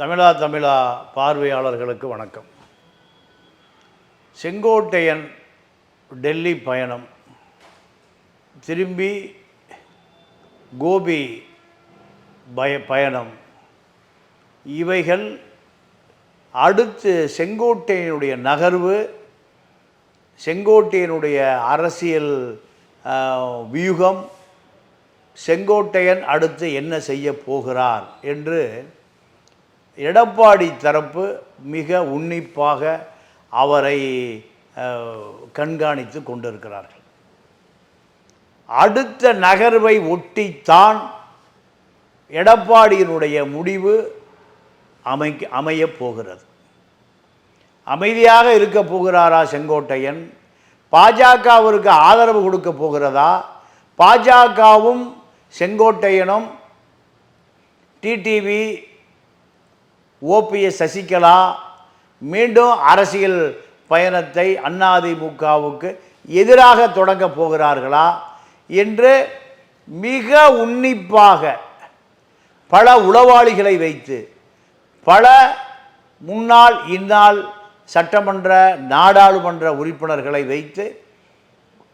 தமிழா தமிழா பார்வையாளர்களுக்கு வணக்கம். செங்கோட்டையன் டெல்லி பயணம். திரும்பி கோபி பய பயணம். இவைகள் அடுத்து செங்கோட்டையனுடைய நகர்வு செங்கோட்டையனுடைய அரசியல் வியூகம் செங்கோட்டையன் அடுத்து என்ன செய்ய போகிறார் என்று எடப்பாடி தரப்பு மிக உன்னிப்பாக அவரை கண்காணித்து கொண்டிருக்கிறார்கள். அடுத்த நகர்வை ஒட்டித்தான் எடப்பாடியினுடைய முடிவு அமைக்க அமையப் போகிறது. அமைதியாக இருக்க போகிறாரா செங்கோட்டையன்? பாஜகவிற்கு ஆதரவு கொடுக்க போகிறதா? பாஜகவும் செங்கோட்டையனும் டிடிவி ஓபிஎஸ் சசிகலா மீண்டும் அரசியல் பயணத்தை அதிமுகவுக்கு எதிராக தொடங்க போகிறார்களா என்று மிக உன்னிப்பாக பல உளவாளிகளை வைத்து பல முன்னாள் இந்நாள் சட்டமன்ற நாடாளுமன்ற உறுப்பினர்களை வைத்து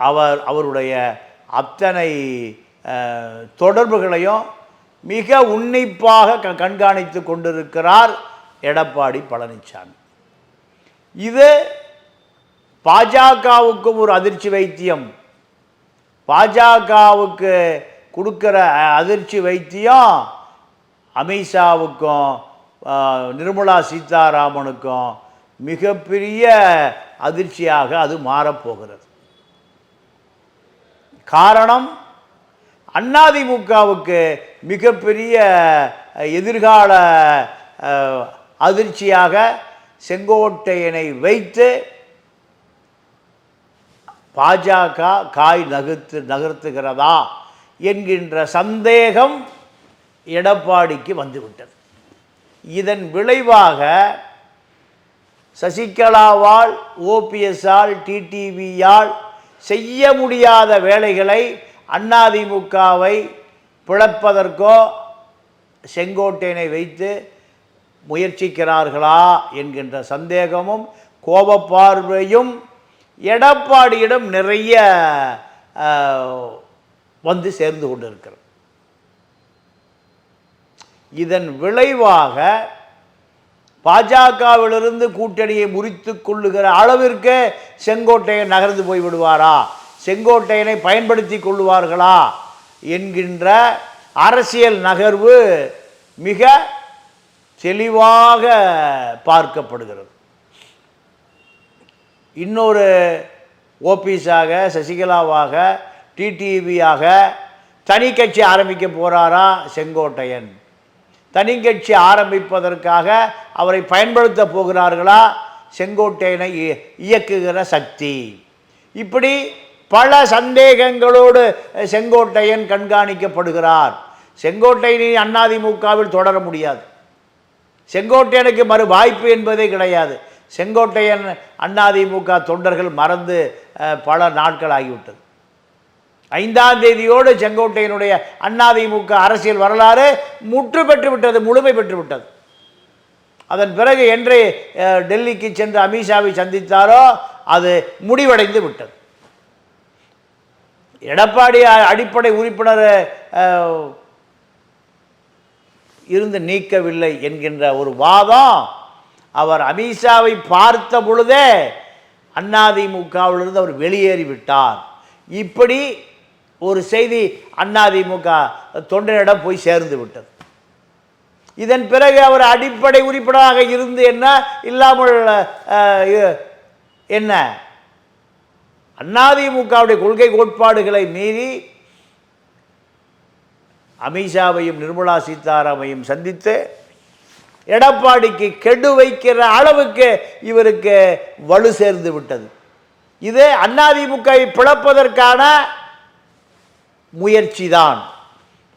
அவர் அவருடைய அத்தனை தொடர்புகளையும் மிக உன்னிப்பாக க- கண்காணித்து கொண்டிருக்கிறார் எடப்பாடி பழனிசாமி இது பாஜகவுக்கும் ஒரு அதிர்ச்சி வைத்தியம். பாஜகவுக்கு கொடுக்குற அதிர்ச்சி வைத்தியம் அமித்ஷாவுக்கும் நிர்மலா சீதாராமனுக்கும் மிகப்பெரிய அதிர்ச்சியாக அது மாறப்போகிறது. காரணம் அதிமுகவுக்கு மிகப்பெரிய எதிர்கால அதிர்ச்சியாக செங்கோட்டையனை வைத்து பாஜக காய் நகர்த்து நகர்த்துகிறதா என்கின்ற சந்தேகம் எடப்பாடிக்கு வந்துவிட்டது. இதன் விளைவாக சசிகலாவால் ஓபிஎஸ்ஆல் டிடிவியால் செய்ய முடியாத வேலைகளை அதிமுகவை பிளப்பதற்கோ செங்கோட்டையனை வைத்து முயற்சிக்கிறார்களா என்கின்ற சந்தேகமும் கோபப்பார்வையும் எடப்பாடியிடம் நிறைய வந்து சேர்ந்து கொண்டிருக்கிறது. இதன் விளைவாக பாஜகவிலிருந்து கூட்டணியை முறித்து கொள்ளுகிற அளவிற்கு செங்கோட்டையன் நகர்ந்து போய் விடுவாரா செங்கோட்டையனை பயன்படுத்தி கொள்வார்களா என்கின்ற அரசியல் நகர்வு மிக தெளிவாக பார்க்கப்படுகிறது. இன்னொரு ஓபிஸாக சசிகலாவாக டிடிவியாக தனி கட்சி ஆரம்பிக்க போகிறாரா செங்கோட்டையன்? தனி கட்சி ஆரம்பிப்பதற்காக அவரை பயன்படுத்த போகிறார்களா செங்கோட்டையனை இயக்குகிற சக்தி? இப்படி பல சந்தேகங்களோடு செங்கோட்டையன் கண்காணிக்கப்படுகிறார். செங்கோட்டையனை அண்ணாதிமுகவில் தொடர முடியாது. செங்கோட்டையனுக்கு மறு வாய்ப்பு என்பதே கிடையாது. செங்கோட்டையன் அண்ணாதிமுக தொண்டர்கள் மறந்து பல நாட்கள் ஆகிவிட்டது ஐந்தாம் தேதியோடு செங்கோட்டையனுடைய அண்ணாதிமுக அரசியல் வரலாறு முற்று பெற்றுவிட்டது முழுமை பெற்றுவிட்டது. அதன் பிறகு என்று டெல்லிக்கு சென்று அமித்ஷாவை சந்தித்தாரோ அது முடிவடைந்து விட்டது. எடப்பாடி அடிப்படை உறுப்பினர் இருந்து நீக்கவில்லை என்கின்ற ஒரு வாதம் அவர் அமித்ஷாவை பார்த்த பொழுதே அதிமுகவிலிருந்து அவர் வெளியேறிவிட்டார். இப்படி ஒரு செய்தி அதிமுக தொண்டரிடம் போய் சேர்ந்து விட்டது. இதன் பிறகு அவர் அடிப்படை உறுப்பினராக இருந்து என்ன இல்லாமல் என்ன? அதிமுகவுடைய கொள்கை கோட்பாடுகளை மீறி அமித்ஷாவையும் நிர்மலா சீதாராமையும் சந்தித்து எடப்பாடிக்கு கெடு வைக்கிற அளவுக்கு இவருக்கு வலு சேர்ந்து விட்டது. இது அதிமுகவை பிளப்பதற்கான முயற்சி தான்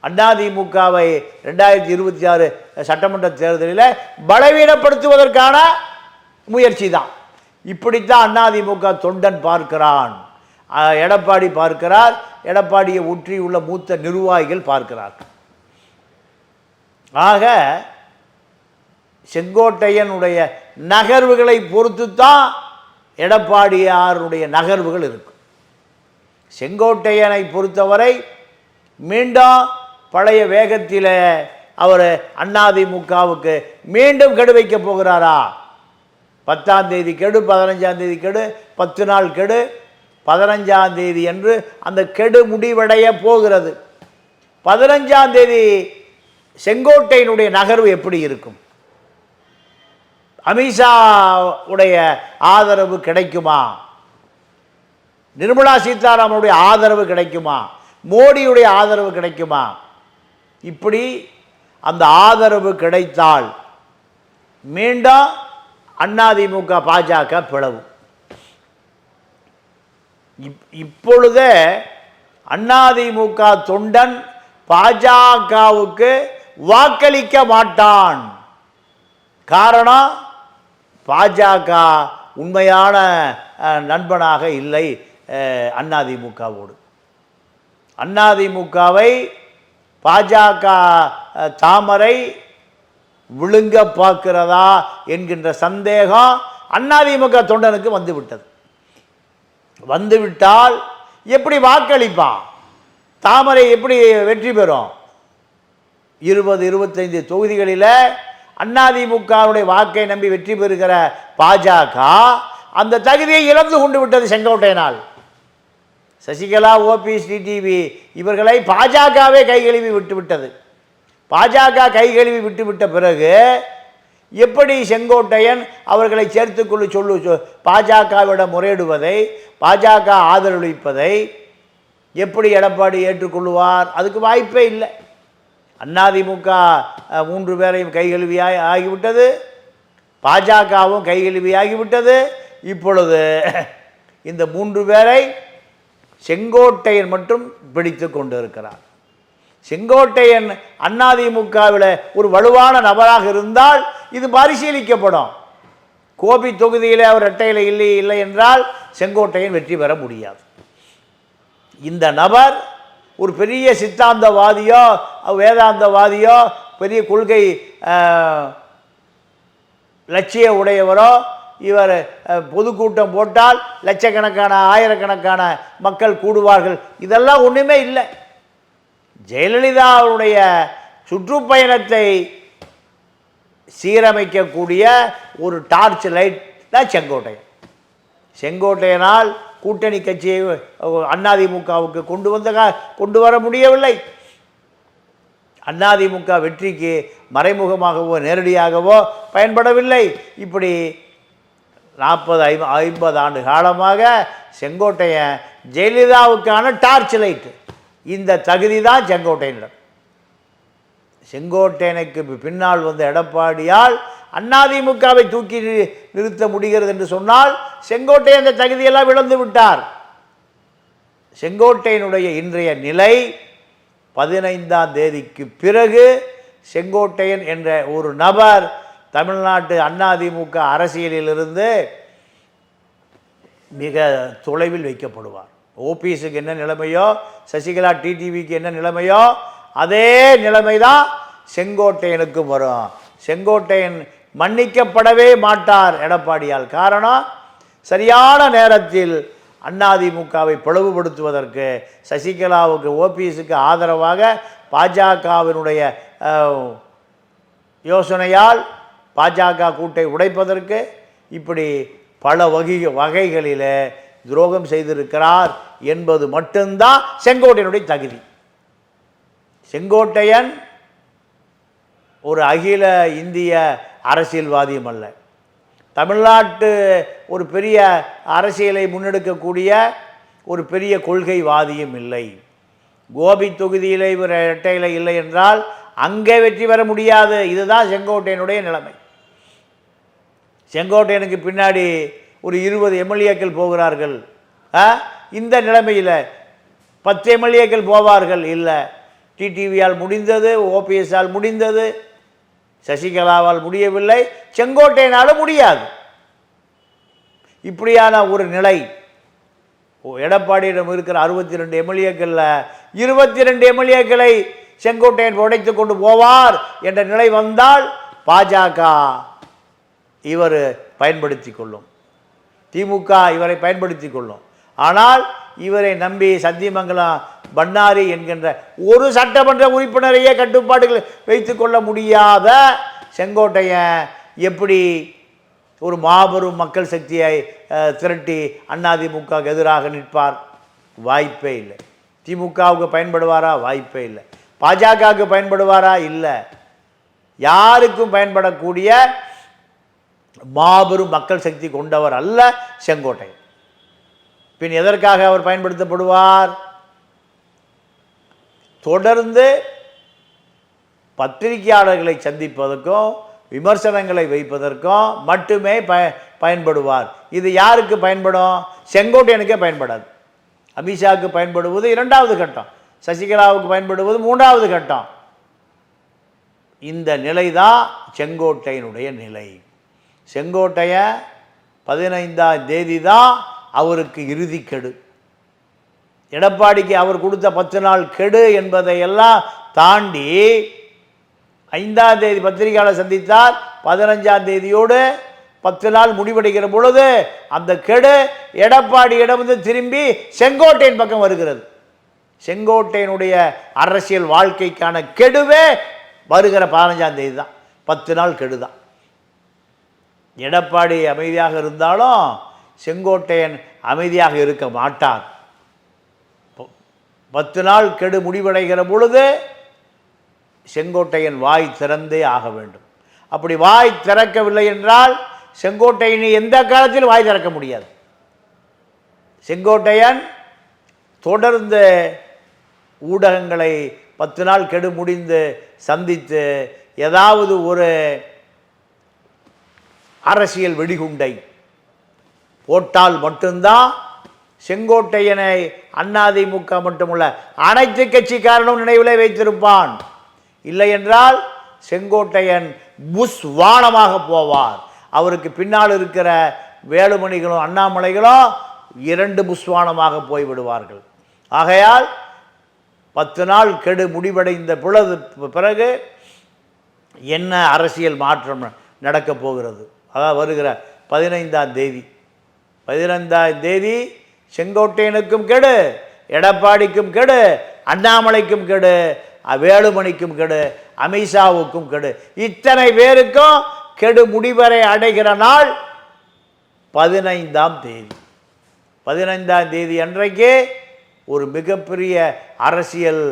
அதிமுகவை ரெண்டாயிரத்தி இருபத்தி ஆறு சட்டமன்ற தேர்தலில் பலவீனப்படுத்துவதற்கான முயற்சி தான் இப்படித்தான் அதிமுக தொண்டன் பார்க்கிறான். எடப்பாடி பார்க்கிறார் எடப்பாடியை ஒற்றியுள்ள மூத்த நிர்வாகிகள் பார்க்கிறார்கள். ஆக செங்கோட்டையனுடைய நகர்வுகளை பொறுத்து தான் எடப்பாடியாருடைய நகர்வுகள் இருக்கும் செங்கோட்டையனை பொறுத்தவரை மீண்டும் பழைய வேகத்தில் அவர் அதிமுகவுக்கு மீண்டும் கெடு வைக்க போகிறாரா? பத்தாம் தேதி கெடு பதினஞ்சாம் தேதி கெடு பத்து நாள் கெடு. பதினஞ்சாம் தேதி என்று அந்த கெடு முடிவடைய போகிறது. பதினஞ்சாம் தேதி செங்கோட்டையினுடைய நகர்வு எப்படி இருக்கும்? அமித்ஷா உடைய ஆதரவு கிடைக்குமா? நிர்மலா சீதாராமனுடைய ஆதரவு கிடைக்குமா? மோடியுடைய ஆதரவு கிடைக்குமா? இப்படி அந்த ஆதரவு கிடைத்தால் மீண்டும் அதிமுக பாஜக பிளவு. இப் இப்பொழுதே அதிமுக தொண்டன் பாஜகவுக்கு வாக்களிக்க மாட்டான். காரணம் பாஜக உண்மையான நண்பனாக இல்லை அதிமுகவோடு அதிமுகவை பாஜக தாமரை விழுங்க பார்க்கிறதா என்கின்ற சந்தேகம் அண்ணாதிமுக தொண்டனுக்கு வந்துவிட்டது. வந்துவிட்டால் எப்படி வாக்களிப்பான்? தாமரை எப்படி வெற்றி பெறும்? இருபது இருபத்தைந்து தொகுதிகளில் அதிமுகவுடைய வாக்கை நம்பி வெற்றி பெறுகிற பாஜக அந்த தகுதியை இழந்து கொண்டு விட்டது செங்கோட்டையனால். சசிகலா ஓபிஎஸ் டிடிவி இவர்களை பாஜகவே கைகழுவி விட்டுவிட்டது பாஜக கைகழுவி விட்டுவிட்ட பிறகு எப்படி செங்கோட்டையன் அவர்களை சேர்த்துக்கொள்ள சொல்லு சொ- பாஜகவிடம் முறையிடுவதை பாஜக ஆதரவளிப்பதை எப்படி எடப்பாடி ஏற்றுக்கொள்வார் அதுக்கு வாய்ப்பே இல்லை. அதிமுக மூன்று பேரையும் கைகழுவியாக ஆகிவிட்டது. பாஜகவும் கைகழுவியாகிவிட்டது இப்பொழுது இந்த மூன்று பேரை செங்கோட்டையன் மட்டும் பிடித்து கொண்டிருக்கிறார். செங்கோட்டையன் அதிமுகவில் ஒரு வலுவான நபராக இருந்தால் இது பரிசீலிக்கப்படும். கோபி தொகுதியில் அவர் இரட்டையில் இல்லை இல்லை என்றால் செங்கோட்டையன் வெற்றி பெற முடியாது. இந்த நபர் ஒரு பெரிய சித்தாந்தவாதியோ வேதாந்தவாதியோ பெரிய கொள்கை லட்சிய உடையவரோ இவர் பொதுக்கூட்டம் போட்டால் லட்சக்கணக்கான ஆயிரக்கணக்கான மக்கள் கூடுவார்கள். இதெல்லாம் ஒன்றுமே இல்லை. ஜெயலலிதாவுடைய சுற்றுப்பயணத்தை சீரமைக்கக்கூடிய ஒரு டார்ச் லைட் தான் செங்கோட்டையன். செங்கோட்டையனால் கூட்டணி கட்சியை அதிமுகவுக்கு கொண்டு வந்த கொண்டு வர முடியவில்லை. அதிமுக வெற்றிக்கு மறைமுகமாகவோ நேரடியாகவோ பயன்படவில்லை. இப்படி நாற்பது ஐம்பது ஆண்டு காலமாக செங்கோட்டையன் ஜெயலலிதாவுக்கான டார்ச் லைட்டு இந்த தகுதி தான் செங்கோட்டையனிடம் செங்கோட்டையனுக்கு பின்னால் வந்த எடப்பாடியால் அதிமுகவை தூக்கி நிறுத்த முடிகிறது என்று சொன்னால் செங்கோட்டையன் அந்த தகுதியெல்லாம் இழந்து விட்டார். செங்கோட்டையனுடைய இன்றைய நிலை பதினைந்தாம் தேதிக்கு பிறகு செங்கோட்டையன் என்ற ஒரு நபர் தமிழ்நாட்டு அதிமுக அரசியலிலிருந்து மிக தொலைவில் வைக்கப்படுவார். ஓபிஎஸ்க்கு என்ன நிலைமையோ சசிகலா டிடிவிக்கு என்ன நிலைமையோ அதே நிலைமை தான் செங்கோட்டையனுக்கும் வரும். செங்கோட்டையன் மன்னிக்கப்படவே மாட்டார் எடப்பாடியால். காரணம் சரியான நேரத்தில் அதிமுகவை பிளவுபடுத்துவதற்கு சசிகலாவுக்கு ஓபிஎஸ்க்கு ஆதரவாக பாஜகவினுடைய யோசனையால் பாஜக கூட்டை உடைப்பதற்கு இப்படி பல வகை வகைகளில் துரோகம் செய்திருக்கிறார். என்பது மட்டும்தான் செங்கோட்டையனுடைய தகுதி. செங்கோட்டையன் ஒரு அகில இந்திய அரசியல்வாதியும் அல்ல. தமிழ்நாட்டு ஒரு பெரிய அரசியலை முன்னெடுக்கக்கூடிய ஒரு பெரிய கொள்கைவாதியும் இல்லை. கோபி தொகுதியில் இவர் இரட்டையில் இல்லை என்றால் அங்கே வெற்றி பெற முடியாது. இதுதான் செங்கோட்டையனுடைய நிலைமை. செங்கோட்டையனுக்கு பின்னாடி ஒரு இருபது எம்எல்ஏக்கள் போகிறார்கள். ஆ? இந்த நிலைமையில் பத்து எம்எல்ஏக்கள் போவார்கள் இல்லை. டிடிவியால் முடிந்தது ஓபிஎஸ்ஸால் முடிந்தது. சசிகலாவால் முடியவில்லை. செங்கோட்டையினாலும் முடியாது. இப்படியான ஒரு நிலை ஓ, எடப்பாடியிடம் இருக்கிற அறுபத்தி ரெண்டு எம்எல்ஏக்களில் இருபத்தி ரெண்டு எம்எல்ஏக்களை செங்கோட்டையன் உடைத்து கொண்டு போவார் என்ற நிலை வந்தால் பாஜக இவர் பயன்படுத்தி கொள்ளும். திமுக இவரை பயன்படுத்தி கொள்ளும். ஆனால் இவரை நம்பி சத்தியமங்கலம் பண்ணாரி என்கின்ற ஒரு சட்டமன்ற உறுப்பினரையே கட்டுப்பாடுகள் வைத்து கொள்ள முடியாத செங்கோட்டையன் எப்படி ஒரு மாபெரும் மக்கள் சக்தியை திரட்டி அதிமுகவுக்கு எதிராக நிற்பார்? வாய்ப்பே இல்லை. திமுகவுக்கு பயன்படுவாரா? வாய்ப்பே இல்லை. பாஜகவுக்கு பயன்படுவாரா? இல்லை. யாருக்கும் பயன்படக்கூடிய மாபெரும் மக்கள் சக்தி கொண்டவர் அல்ல செங்கோட்டை பின் எதற்காக அவர் பயன்படுத்தப்படுவார்? தொடர்ந்து பத்திரிகையாளர்களை சந்திப்பதற்கும் விமர்சனங்களை வைப்பதற்கும் மட்டுமே பய பயன்படுவார். இது யாருக்கு பயன்படும்? செங்கோட்டையனுக்கே பயன்படாது. அமித்ஷாவுக்கு பயன்படுவது இரண்டாவது கட்டம். சசிகலாவுக்கு பயன்படுவது மூன்றாவது கட்டம். இந்த நிலை தான் செங்கோட்டையனுடைய நிலை. செங்கோட்டையன் பதினைந்தாம் தேதி தான் அவருக்கு இறுதி கெடு. எடப்பாடிக்கு அவர் கொடுத்த பத்து நாள் கெடு என்பதையெல்லாம் தாண்டி ஐந்தாம் தேதி பத்திரிகையாளர் சந்தித்தார். பதினஞ்சாம் தேதியோடு பத்து நாள் முடிவடைகிற பொழுது அந்த கெடு எடப்பாடியிடமிருந்து திரும்பி செங்கோட்டையின் பக்கம் வருகிறது. செங்கோட்டையனுடைய அரசியல் வாழ்க்கைக்கான கெடுவே வருகிற பதினஞ்சாம் தேதி தான். பத்து நாள் கெடுதான். எடப்பாடி அமைதியாக இருந்தாலும் செங்கோட்டையன் அமைதியாக இருக்க மாட்டார். ப- பத்து நாள் கெடு முடிவடைகிற பொழுது செங்கோட்டையன் வாய் திறந்தே ஆக வேண்டும். அப்படி வாய் திறக்கவில்லை என்றால் செங்கோட்டையனை எந்த காலத்திலும் வாய் திறக்க முடியாது. செங்கோட்டையன் தொடர்ந்து ஊடகங்களை பத்து நாள் கெடு முடிந்து சந்தித்து ஏதாவது ஒரு அரசியல் வெடிகுண்டை போட்டால் மட்டும்தான் செங்கோட்டையனை அதிமுக மட்டுமல்ல அனைத்து கட்சிக்காரனும் நினைவிலே வைத்திருப்பான். இல்லை என்றால் செங்கோட்டையன் புஷ் வானமாக போவார். அவருக்கு பின்னால் இருக்கிற வேலுமணிகளும் அண்ணாமலைகளும் இரண்டு புஷ்வானமாக போய்விடுவார்கள். ஆகையால் பத்து நாள் கெடு முடிவடைந்த பிளது பிறகு என்ன அரசியல் மாற்றம் நடக்கப் போகிறது? அதாவது வருகிற பதினைந்தாம் தேதி. பதினைந்தாம் தேதி செங்கோட்டையனுக்கும் கெடு எடப்பாடிக்கும் கெடு அண்ணாமலைக்கும் கெடு வேலுமணிக்கும் கெடு அமித்ஷாவுக்கும் கெடு. இத்தனை பேருக்கும் கெடு முடிவரை அடைகிற நாள் பதினைந்தாம் தேதி. பதினைந்தாம் தேதி அன்றைக்கு ஒரு மிகப்பெரிய அரசியல்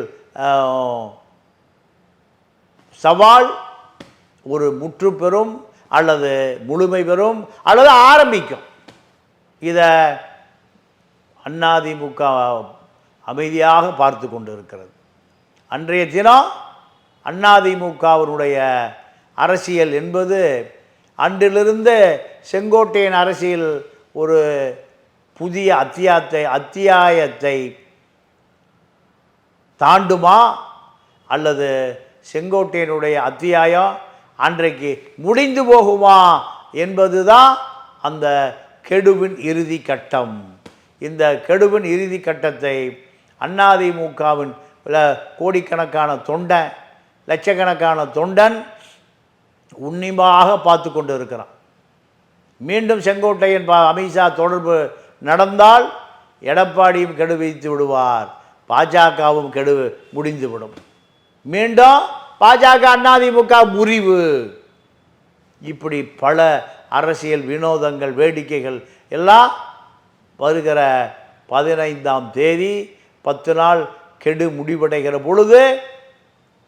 சவால் ஒரு முற்று பெறும் அல்லது முழுமை பெறும் அல்லது ஆரம்பிக்கும். இதை அதிமுக அமைதியாக பார்த்து கொண்டு இருக்கிறது அன்றைய தினம் அதிமுகவினுடைய அரசியல் என்பது அன்றிலிருந்து செங்கோட்டையின் அரசியல் ஒரு புதிய அத்தியாயத்தை அத்தியாயத்தை தாண்டுமா அல்லது செங்கோட்டையனுடைய அத்தியாயம் அன்றைக்கு முடிந்து போகுமா என்பதுதான் அந்த கெடுவின் இறுதி கட்டம். இந்த கெடுவின் இறுதி கட்டத்தை அண்ணாதிமுகவின் கோடிக்கணக்கான தொண்டன் லட்சக்கணக்கான தொண்டன் உன்னிமாக பார்த்து கொண்டு இருக்கிறான் மீண்டும் செங்கோட்டையன் பா அமித்ஷா தொடர்பு நடந்தால் எடப்பாடியும் கெடு வைத்து விடுவார். பாஜகவும் கெடு முடிந்துவிடும் மீண்டும் பாஜக அதிமுக முறிவு. இப்படி பல அரசியல் வினோதங்கள் வேடிக்கைகள் எல்லாம் வருகிற பதினைந்தாம் தேதி பத்து நாள் கெடு முடிவடைகிற பொழுது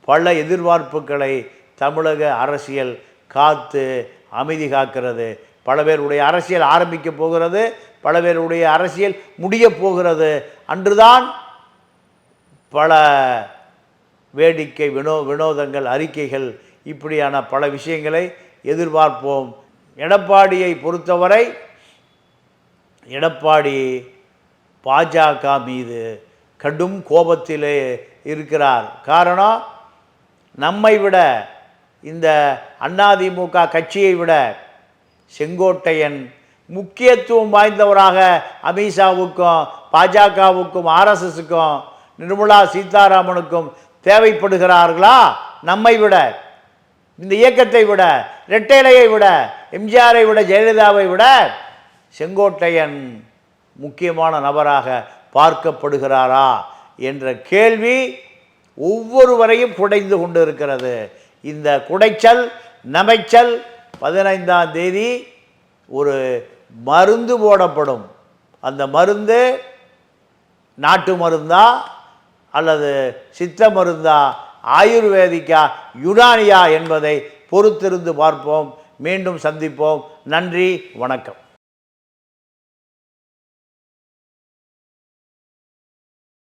பல எதிர்பார்ப்புகளை தமிழக அரசியல் காத்து அமைதி காக்கிறது. பல பேருடைய அரசியல் ஆரம்பிக்க போகிறது பல பேருடைய அரசியல் முடியப் போகிறது. அன்றுதான் பல வேடிக்கை வினோ வினோதங்கள் அறிக்கைகள் இப்படியான பல விஷயங்களை எதிர்பார்ப்போம். எடப்பாடியை பொறுத்தவரை எடப்பாடி பாஜக மீது கடும் கோபத்திலே இருக்கிறார். காரணம் நம்மை விட இந்த அதிமுக கட்சியை விட செங்கோட்டையன் முக்கியத்துவம் வாய்ந்தவராக அமித்ஷாவுக்கும் பாஜகவுக்கும் ஆர்எஸ்எஸுக்கும் நிர்மலா சீதாராமனுக்கும் தேவைப்படுகிறார்களா? நம்மை விட இந்த இயக்கத்தை விட ரெட்டேலையை விட எம்ஜிஆரை விட ஜெயலலிதாவை விட செங்கோட்டையன் முக்கியமான நபராக பார்க்கப்படுகிறாரா என்ற கேள்வி ஒவ்வொருவரையும் குடைந்து கொண்டு இருக்கிறது இந்த குடைச்சல் நமைச்சல் பதினைந்தாம் தேதி ஒரு மருந்து போடப்படும். அந்த மருந்து நாட்டு மருந்தா அல்லது சித்த மருந்தா ஆயுர்வேதிக்கா யுனானியா என்பதை பொறுத்திருந்து பார்ப்போம். மீண்டும் சந்திப்போம். நன்றி வணக்கம்.